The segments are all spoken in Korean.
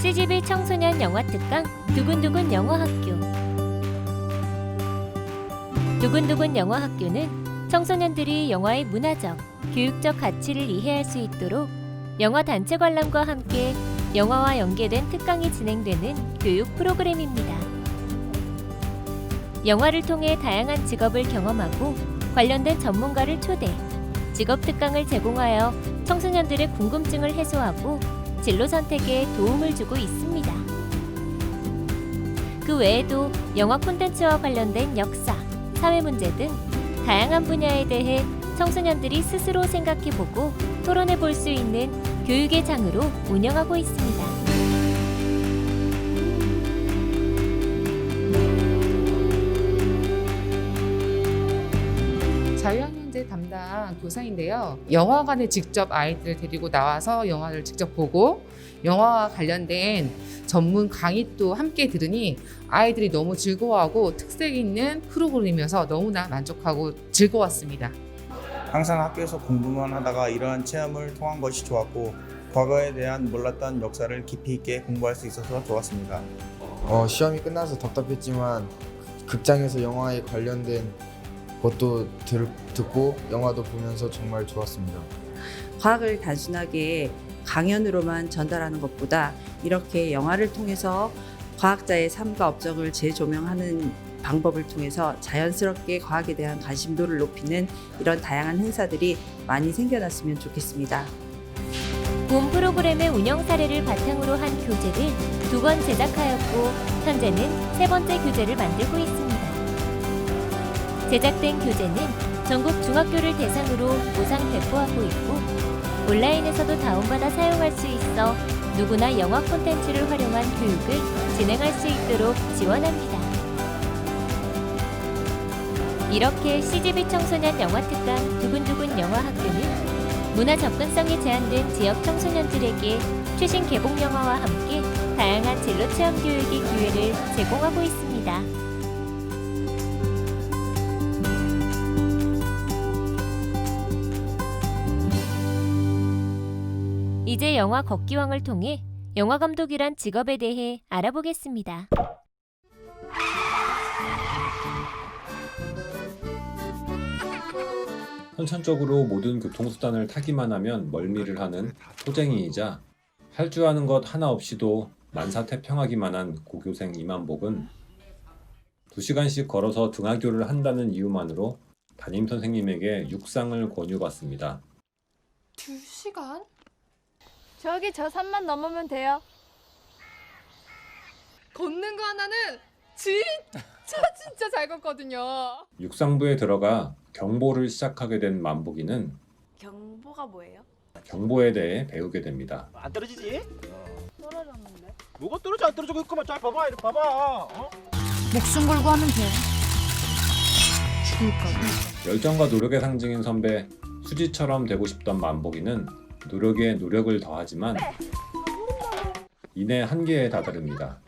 CGV 청소년 영화 특강 두근두근 영화학교 두근두근 영화학교는 청소년들이 영화의 문화적, 교육적 가치를 이해할 수 있도록 영화 단체 관람과 함께 영화와 연계된 특강이 진행되는 교육 프로그램입니다. 영화를 통해 다양한 직업을 경험하고 관련된 전문가를 초대, 직업 특강을 제공하여 청소년들의 궁금증을 해소하고 진로 선택에 도움을 주고 있습니다. 그 외에도 영화 콘텐츠와 관련된 역사, 사회 문제 등 다양한 분야에 대해 청소년들이 스스로 생각해보고 토론해 볼 수 있는 교육의 장으로 운영하고 있습니다. 자유 학년제 담당 교사인데요. 영화관에 직접 아이들을 데리고 나와서 영화를 직접 보고 영화와 관련된 전문 강의 도 함께 들으니 아이들이 너무 즐거워하고 특색 있는 프로그램이어서 너무나 만족하고 즐거웠습니다. 항상 학교에서 공부만 하다가 이러한 체험을 통한 것이 좋았고 과거에 대한 몰랐던 역사를 깊이 있게 공부할 수 있어서 좋았습니다. 어, 시험이 끝나서 답답했지만 극장에서 영화에 관련된 것도 들, 듣고 영화도 보면서 정말 좋았습니다. 과학을 단순하게 강연으로만 전달하는 것보다 이렇게 영화를 통해서 과학자의 삶과 업적을 재조명하는 방법을 통해서 자연스럽게 과학에 대한 관심도를 높이는 이런 다양한 행사들이 많이 생겨났으면 좋겠습니다. 본 프로그램의 운영 사례를 바탕으로 한 교재를 두 권 제작하였고 현재는 세 번째 교재를 만들고 있습니다. 제작된 교재는 전국 중학교를 대상으로 무상 배포하고 있고 온라인에서도 다운받아 사용할 수 있어 누구나 영화 콘텐츠를 활용한 교육을 진행할 수 있도록 지원합니다. 이렇게 CGV 청소년 영화 특강 두근두근 영화 학교는 문화 접근성이 제한된 지역 청소년들에게 최신 개봉 영화와 함께 다양한 진로 체험 교육의 기회를 제공하고 있습니다. 영화 걷기왕을 통해 영화 감독이란 직업에 대해 알아보겠습니다. 선천적으로 모든 교통수단을 타기만 하면 멀미를 하는 소쟁이이자 할 줄 아는 것 하나 없이도 만사태평하기만 한 고교생 이만복은 2시간씩 걸어서 등하교를 한다는 이유만으로 담임 선생님에게 육상을 권유받습니다. 두 시간? 저기 저 산만 넘으면 돼요. 걷는 거 하나는 진짜 진짜 잘 걷거든요. 육상부에 들어가 경보를 시작하게 된 만복이는 경보가 뭐예요? 경보에 대해 배우게 됩니다. 안 떨어지지? 떨어졌는데. 뭐가 떨어져 안 떨어져 그만 잘 봐봐 이리 봐봐 어? 목숨 걸고 하면 돼. 죽을까 봐. 열정과 노력의 상징인 선배 수지처럼 되고 싶던 만복이는 노력에 노력을 더하지만 이내 한계에 다다릅니다.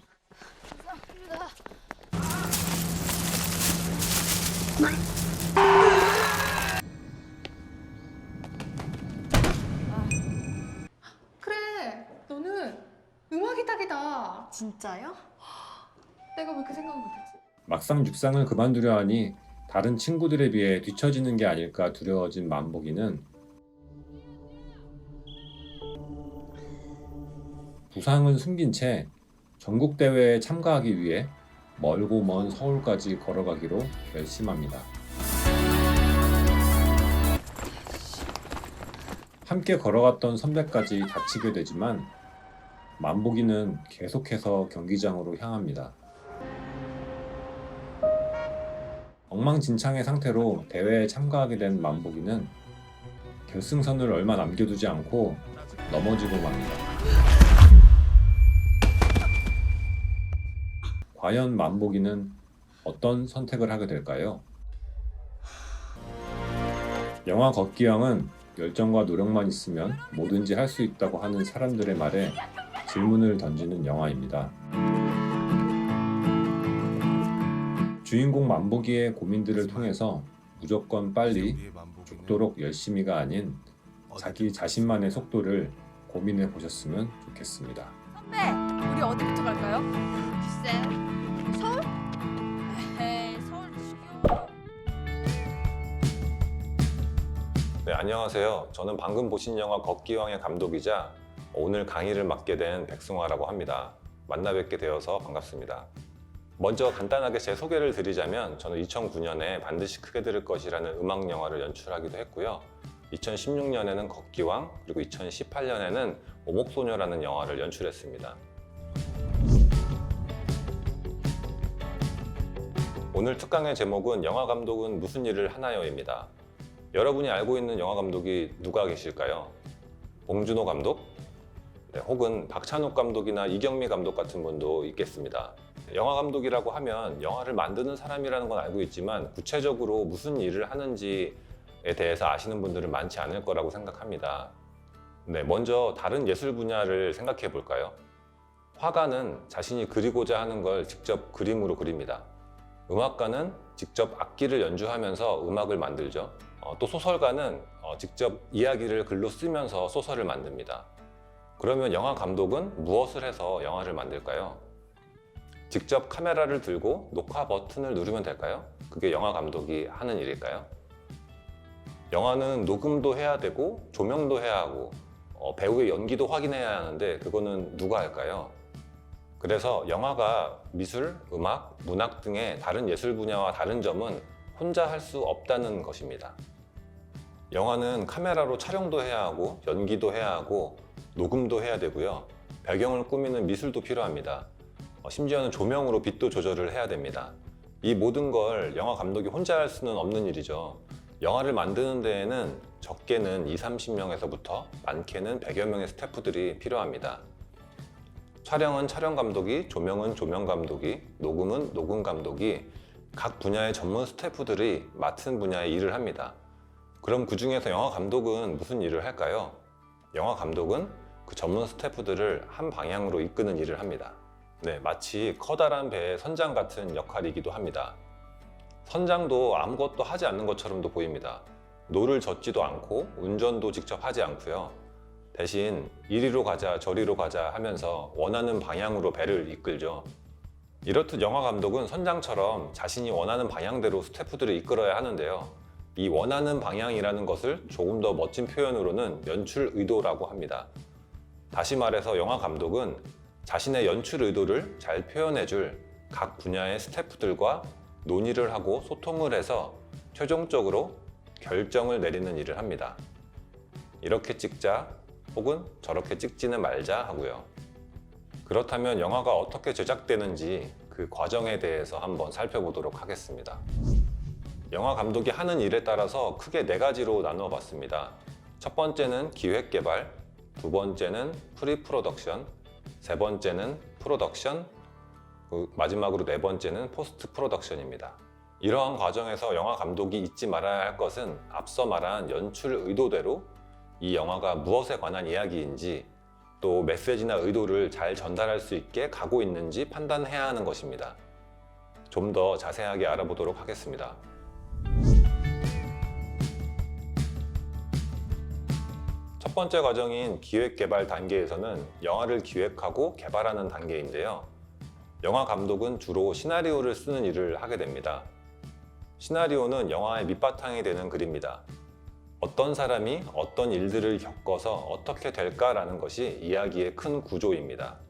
그래, 너는 음악이 딱이다. 진짜요? 내가 왜 그 생각을 못했지? 막상 육상을 그만두려 하니 다른 친구들에 비해 뒤처지는 게 아닐까 두려워진 만복이는 부상을 숨긴 채 전국 대회에 참가하기 위해 멀고 먼 서울까지 걸어가기로 결심합니다. 함께 걸어갔던 선배까지 다치게 되지만 만복이는 계속해서 경기장으로 향합니다. 엉망진창의 상태로 대회에 참가하게 된 만복이는 결승선을 얼마 남겨두지 않고 넘어지고 맙니다. 과연 만복이는 어떤 선택을 하게 될까요? 영화 걷기왕은 열정과 노력만 있으면 뭐든지 할 수 있다고 하는 사람들의 말에 질문을 던지는 영화입니다. 주인공 만복이의 고민들을 통해서 무조건 빨리 죽도록 열심히가 아닌 자기 자신만의 속도를 고민해 보셨으면 좋겠습니다. 선배, 우리 어디부터 갈까요? 글쎄, 서울? 에헤이, 서울 지겨워. 네, 안녕하세요. 저는 방금 보신 영화 걷기왕의 감독이자 오늘 강의를 맡게 된 백승화라고 합니다. 만나 뵙게 되어서 반갑습니다. 먼저 간단하게 제 소개를 드리자면 저는 2009년에 반드시 크게 들을 것이라는 음악 영화를 연출하기도 했고요. 2016년에는 걷기왕 그리고 2018년에는 오목소녀라는 영화를 연출했습니다. 오늘 특강의 제목은 영화 감독은 무슨 일을 하나요입니다. 여러분이 알고 있는 영화 감독이 누가 계실까요? 봉준호 감독? 네, 혹은 박찬욱 감독이나 이경미 감독 같은 분도 있겠습니다. 영화 감독이라고 하면 영화를 만드는 사람이라는 건 알고 있지만 구체적으로 무슨 일을 하는지에 대해서 아시는 분들은 많지 않을 거라고 생각합니다. 네, 먼저 다른 예술 분야를 생각해 볼까요? 화가는 자신이 그리고자 하는 걸 직접 그림으로 그립니다. 음악가는 직접 악기를 연주하면서 음악을 만들죠. 어, 또 소설가는 어, 직접 이야기를 글로 쓰면서 소설을 만듭니다. 그러면 영화 감독은 무엇을 해서 영화를 만들까요? 직접 카메라를 들고 녹화 버튼을 누르면 될까요? 그게 영화 감독이 하는 일일까요? 영화는 녹음도 해야 되고 조명도 해야 하고 어, 배우의 연기도 확인해야 하는데 그거는 누가 할까요? 그래서 영화가 미술, 음악, 문학 등의 다른 예술 분야와 다른 점은 혼자 할 수 없다는 것입니다. 영화는 카메라로 촬영도 해야 하고 연기도 해야 하고 녹음도 해야 되고요. 배경을 꾸미는 미술도 필요합니다. 어, 심지어는 조명으로 빛도 조절을 해야 됩니다. 이 모든 걸 영화 감독이 혼자 할 수는 없는 일이죠. 영화를 만드는 데에는 적게는 2, 30명에서부터 많게는 100여 명의 스태프들이 필요합니다. 촬영은 촬영 감독이, 조명은 조명 감독이, 녹음은 녹음 감독이 각 분야의 전문 스태프들이 맡은 분야의 일을 합니다. 그럼 그 중에서 영화 감독은 무슨 일을 할까요? 영화 감독은 그 전문 스태프들을 한 방향으로 이끄는 일을 합니다. 네, 마치 커다란 배의 선장 같은 역할이기도 합니다. 선장도 아무것도 하지 않는 것처럼도 보입니다. 노를 젓지도 않고 운전도 직접 하지 않고요. 대신 이리로 가자 저리로 가자 하면서 원하는 방향으로 배를 이끌죠. 이렇듯 영화 감독은 선장처럼 자신이 원하는 방향대로 스태프들을 이끌어야 하는데요. 이 원하는 방향이라는 것을 조금 더 멋진 표현으로는 연출 의도라고 합니다. 다시 말해서 영화 감독은 자신의 연출 의도를 잘 표현해줄 각 분야의 스태프들과 논의를 하고 소통을 해서 최종적으로 결정을 내리는 일을 합니다. 이렇게 찍자 혹은 저렇게 찍지는 말자 하고요. 그렇다면 영화가 어떻게 제작되는지 그 과정에 대해서 한번 살펴보도록 하겠습니다. 영화 감독이 하는 일에 따라서 크게 네 가지로 나누어 봤습니다. 첫 번째는 기획 개발, 두 번째는 프리 프로덕션, 세 번째는 프로덕션, 그 마지막으로 네 번째는 포스트 프로덕션입니다. 이러한 과정에서 영화 감독이 잊지 말아야 할 것은 앞서 말한 연출 의도대로 이 영화가 무엇에 관한 이야기인지 또 메시지나 의도를 잘 전달할 수 있게 가고 있는지 판단해야 하는 것입니다. 좀 더 자세하게 알아보도록 하겠습니다. 첫 번째 과정인 기획 개발 단계에서는 영화를 기획하고 개발하는 단계인데요. 영화 감독은 주로 시나리오를 쓰는 일을 하게 됩니다. 시나리오는 영화의 밑바탕이 되는 글입니다. 어떤 사람이 어떤 일들을 겪어서 어떻게 될까라는 것이 이야기의 큰 구조입니다.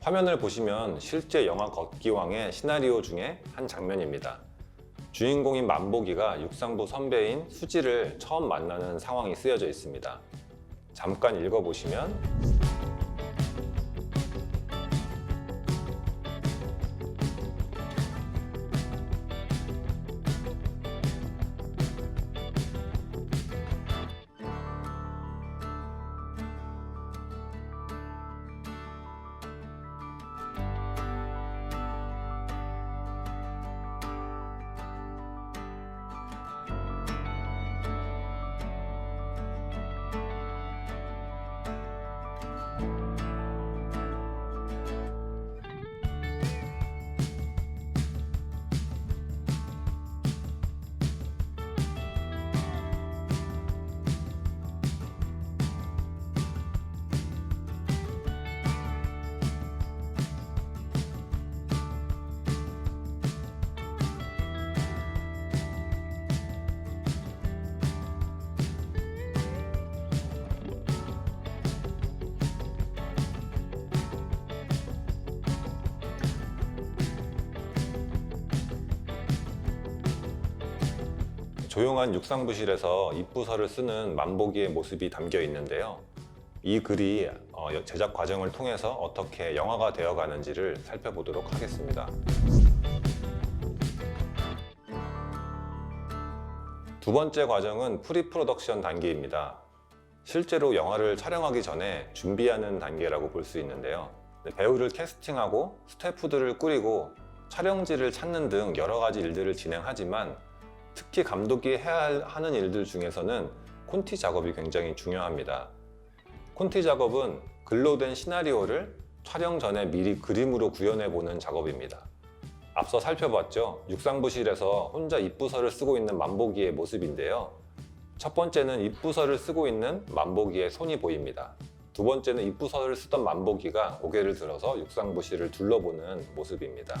화면을 보시면 실제 영화 걷기왕의 시나리오 중에 한 장면입니다. 주인공인 만보기가 육상부 선배인 수지를 처음 만나는 상황이 쓰여져 있습니다. 잠깐 읽어보시면 조용한 육상부실에서 입부서를 쓰는 만보기의 모습이 담겨 있는데요. 이 글이 어, 제작 과정을 통해서 어떻게 영화가 되어 가는지를 살펴보도록 하겠습니다. 두 번째 과정은 프리 프로덕션 단계입니다. 실제로 영화를 촬영하기 전에 준비하는 단계라고 볼 수 있는데요. 네, 배우를 캐스팅하고 스태프들을 꾸리고 촬영지를 찾는 등 여러 가지 일들을 진행하지만 특히 감독이 해야 하는 일들 중에서는 콘티 작업이 굉장히 중요합니다. 콘티 작업은 글로 된 시나리오를 촬영 전에 미리 그림으로 구현해 보는 작업입니다. 앞서 살펴봤죠. 육상부실에서 혼자 입부서를 쓰고 있는 만보기의 모습인데요. 첫 번째는 입부서를 쓰고 있는 만보기의 손이 보입니다. 두 번째는 입부서를 쓰던 만보기가 고개를 들어서 육상부실을 둘러보는 모습입니다.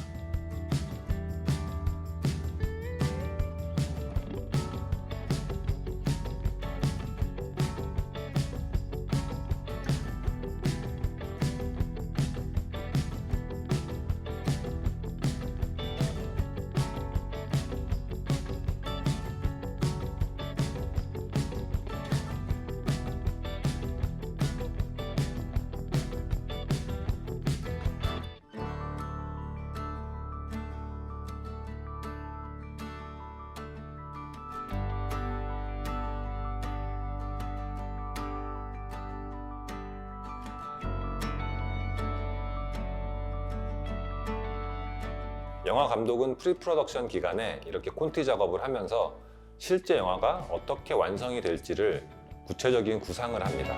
영화 감독은 프리 프로덕션 기간에 이렇게 콘티 작업을 하면서 실제 영화가 어떻게 완성이 될지를 구체적인 구상을 합니다.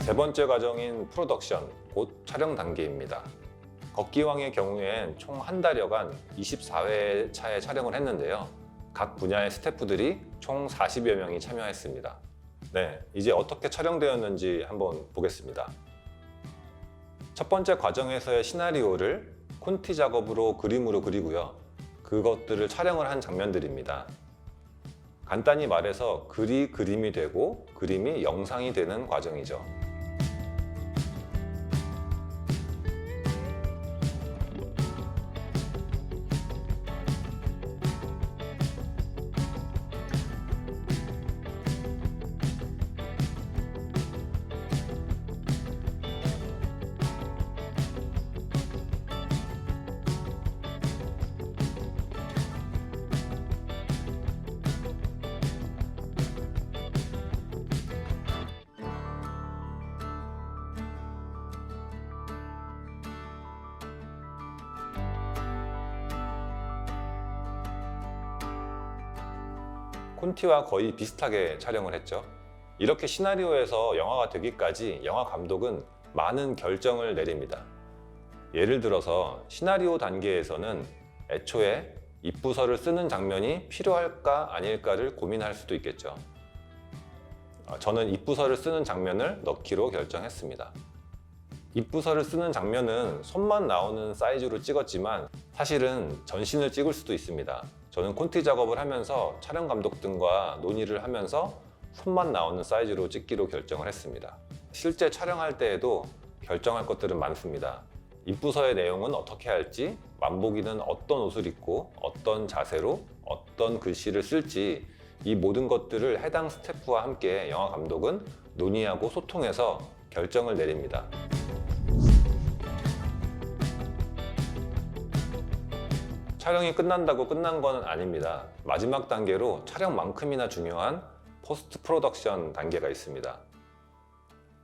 세 번째 과정인 프로덕션, 곧 촬영 단계입니다. 걷기왕의 경우엔 총 한 달여간 24회 차에 촬영을 했는데요. 각 분야의 스태프들이 총 40여 명이 참여했습니다. 네, 이제 어떻게 촬영되었는지 한번 보겠습니다. 첫 번째 과정에서의 시나리오를 콘티 작업으로 그림으로 그리고요. 그것들을 촬영을 한 장면들입니다. 간단히 말해서 글이 그림이 되고 그림이 영상이 되는 과정이죠. 콘티와 거의 비슷하게 촬영을 했죠. 이렇게 시나리오에서 영화가 되기까지 영화 감독은 많은 결정을 내립니다. 예를 들어서 시나리오 단계에서는 애초에 입부서를 쓰는 장면이 필요할까 아닐까를 고민할 수도 있겠죠. 어, 저는 입부서를 쓰는 장면을 넣기로 결정했습니다. 입부서를 쓰는 장면은 손만 나오는 사이즈로 찍었지만 사실은 전신을 찍을 수도 있습니다. 저는 콘티 작업을 하면서 촬영 감독 등과 논의를 하면서 손만 나오는 사이즈로 찍기로 결정을 했습니다. 실제 촬영할 때에도 결정할 것들은 많습니다. 입부서의 내용은 어떻게 할지, 만보기는 어떤 옷을 입고 어떤 자세로 어떤 글씨를 쓸지 이 모든 것들을 해당 스태프와 함께 영화 감독은 논의하고 소통해서 결정을 내립니다. 촬영이 끝난다고 끝난 건 아닙니다. 마지막 단계로 촬영만큼이나 중요한 포스트 프로덕션 단계가 있습니다.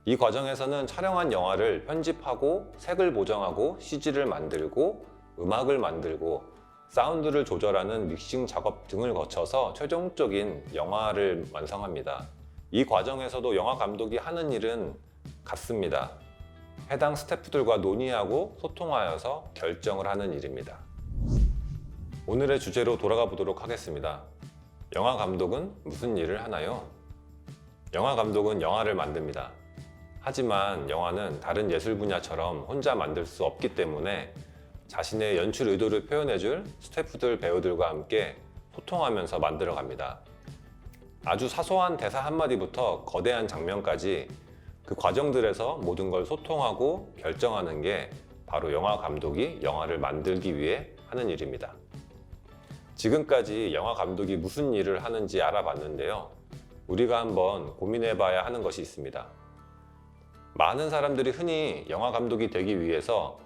이 과정에서는 촬영한 영화를 편집하고 색을 보정하고 CG를 만들고 음악을 만들고 사운드를 조절하는 믹싱 작업 등을 거쳐서 최종적인 영화를 완성합니다. 이 과정에서도 영화 감독이 하는 일은 같습니다. 해당 스태프들과 논의하고 소통하여서 결정을 하는 일입니다. 오늘의 주제로 돌아가 보도록 하겠습니다. 영화 감독은 무슨 일을 하나요? 영화 감독은 영화를 만듭니다. 하지만 영화는 다른 예술 분야처럼 혼자 만들 수 없기 때문에 자신의 연출 의도를 표현해줄 스태프들, 배우들과 함께 소통하면서 만들어 갑니다. 아주 사소한 대사 한마디부터 거대한 장면까지 그 과정들에서 모든 걸 소통하고 결정하는 게 바로 영화 감독이 영화를 만들기 위해 하는 일입니다. 지금까지 영화 감독이 무슨 일을 하는지 알아봤는데요. 우리가 한번 고민해 봐야 하는 것이 있습니다. 많은 사람들이 흔히 영화 감독이 되기 위해서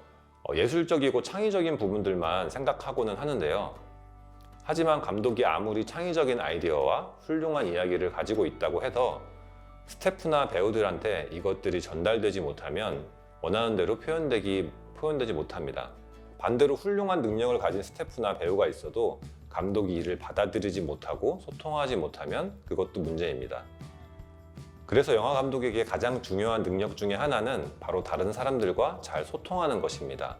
어, 예술적이고 창의적인 부분들만 생각하고는 하는데요. 하지만 감독이 아무리 창의적인 아이디어와 훌륭한 이야기를 가지고 있다고 해도 스태프나 배우들한테 이것들이 전달되지 못하면 원하는 대로 표현되기, 표현되지 못합니다. 반대로 훌륭한 능력을 가진 스태프나 배우가 있어도 감독이 이를 받아들이지 못하고 소통하지 못하면 그것도 문제입니다. 그래서 영화 감독에게 가장 중요한 능력 중에 하나는 바로 다른 사람들과 잘 소통하는 것입니다.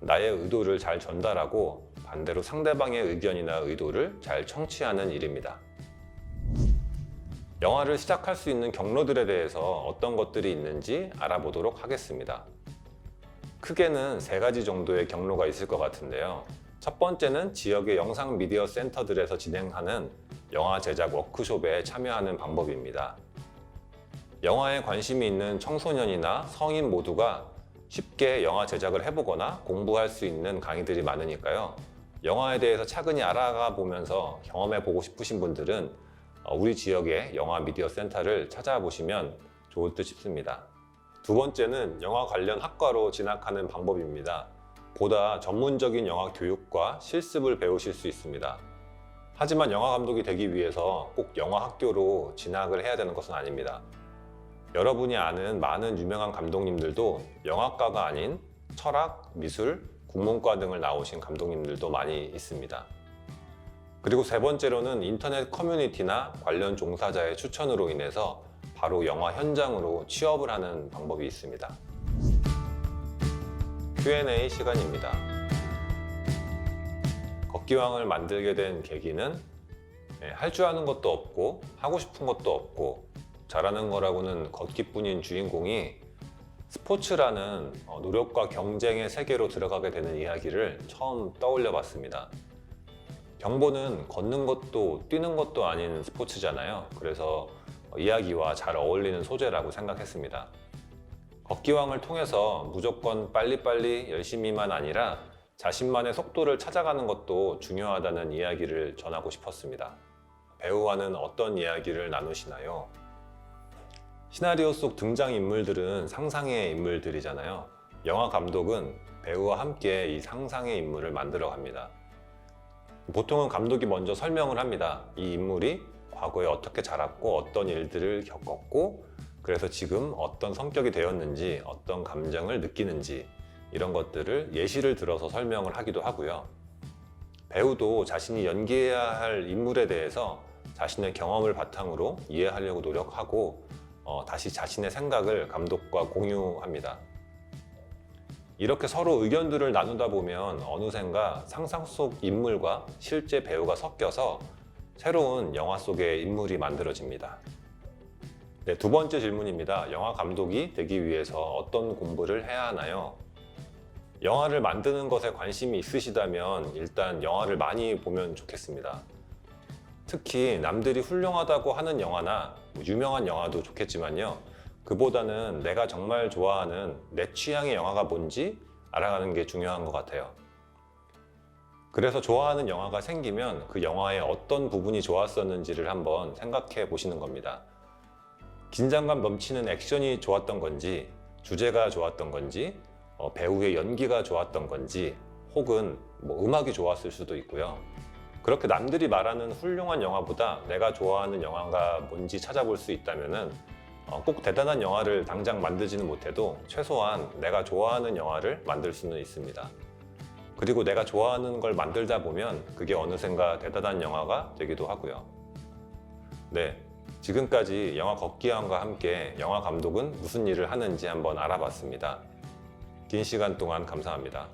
나의 의도를 잘 전달하고 반대로 상대방의 의견이나 의도를 잘 청취하는 일입니다. 영화를 시작할 수 있는 경로들에 대해서 어떤 것들이 있는지 알아보도록 하겠습니다. 크게는 세 가지 정도의 경로가 있을 것 같은데요. 첫 번째는 지역의 영상 미디어 센터들에서 진행하는 영화 제작 워크숍에 참여하는 방법입니다. 영화에 관심이 있는 청소년이나 성인 모두가 쉽게 영화 제작을 해보거나 공부할 수 있는 강의들이 많으니까요. 영화에 대해서 차근히 알아가 보면서 경험해 보고 싶으신 분들은 어, 우리 지역의 영화 미디어 센터를 찾아보시면 좋을 듯 싶습니다. 두 번째는 영화 관련 학과로 진학하는 방법입니다. 보다 전문적인 영화 교육과 실습을 배우실 수 있습니다. 하지만 영화 감독이 되기 위해서 꼭 영화 학교로 진학을 해야 되는 것은 아닙니다. 여러분이 아는 많은 유명한 감독님들도 영화과가 아닌 철학, 미술, 국문과 등을 나오신 감독님들도 많이 있습니다. 그리고 세 번째로는 인터넷 커뮤니티나 관련 종사자의 추천으로 인해서 바로 영화 현장으로 취업을 하는 방법이 있습니다. Q&A 시간입니다. 걷기왕을 만들게 된 계기는 네, 할줄 아는 것도 없고 하고 싶은 것도 없고 잘하는 거라고는 걷기뿐인 주인공이 스포츠라는 어, 노력과 경쟁의 세계로 들어가게 되는 이야기를 처음 떠올려 봤습니다. 경보는 걷는 것도 뛰는 것도 아닌 스포츠잖아요. 그래서 이야기와 잘 어울리는 소재라고 생각했습니다. 걷기왕을 통해서 무조건 빨리빨리 열심히만 아니라 자신만의 속도를 찾아가는 것도 중요하다는 이야기를 전하고 싶었습니다. 배우와는 어떤 이야기를 나누시나요? 시나리오 속 등장인물들은 상상의 인물들이잖아요. 영화 감독은 배우와 함께 이 상상의 인물을 만들어 갑니다. 보통은 감독이 먼저 설명을 합니다. 이 인물이 과거에 어떻게 자랐고 어떤 일들을 겪었고 그래서 지금 어떤 성격이 되었는지 어떤 감정을 느끼는지 이런 것들을 예시를 들어서 설명을 하기도 하고요. 배우도 자신이 연기해야 할 인물에 대해서 자신의 경험을 바탕으로 이해하려고 노력하고 어, 다시 자신의 생각을 감독과 공유합니다. 이렇게 서로 의견들을 나누다 보면 어느샌가 상상 속 인물과 실제 배우가 섞여서 새로운 영화 속의 인물이 만들어집니다. 네, 두 번째 질문입니다. 영화 감독이 되기 위해서 어떤 공부를 해야 하나요? 영화를 만드는 것에 관심이 있으시다면 일단 영화를 많이 보면 좋겠습니다. 특히 남들이 훌륭하다고 하는 영화나 뭐 유명한 영화도 좋겠지만요. 그보다는 내가 정말 좋아하는 내 취향의 영화가 뭔지 알아가는 게 중요한 것 같아요. 그래서 좋아하는 영화가 생기면 그 영화의 어떤 부분이 좋았었는지를 한번 생각해 보시는 겁니다. 긴장감 넘치는 액션이 좋았던 건지, 주제가 좋았던 건지, 어, 배우의 연기가 좋았던 건지, 혹은 뭐 음악이 좋았을 수도 있고요. 그렇게 남들이 말하는 훌륭한 영화보다 내가 좋아하는 영화가 뭔지 찾아볼 수 있다면은 어, 꼭 대단한 영화를 당장 만들지는 못해도 최소한 내가 좋아하는 영화를 만들 수는 있습니다. 그리고 내가 좋아하는 걸 만들다 보면 그게 어느샌가 대단한 영화가 되기도 하고요. 네. 지금까지 영화 걷기왕과 함께 영화 감독은 무슨 일을 하는지 한번 알아봤습니다. 긴 시간 동안 감사합니다.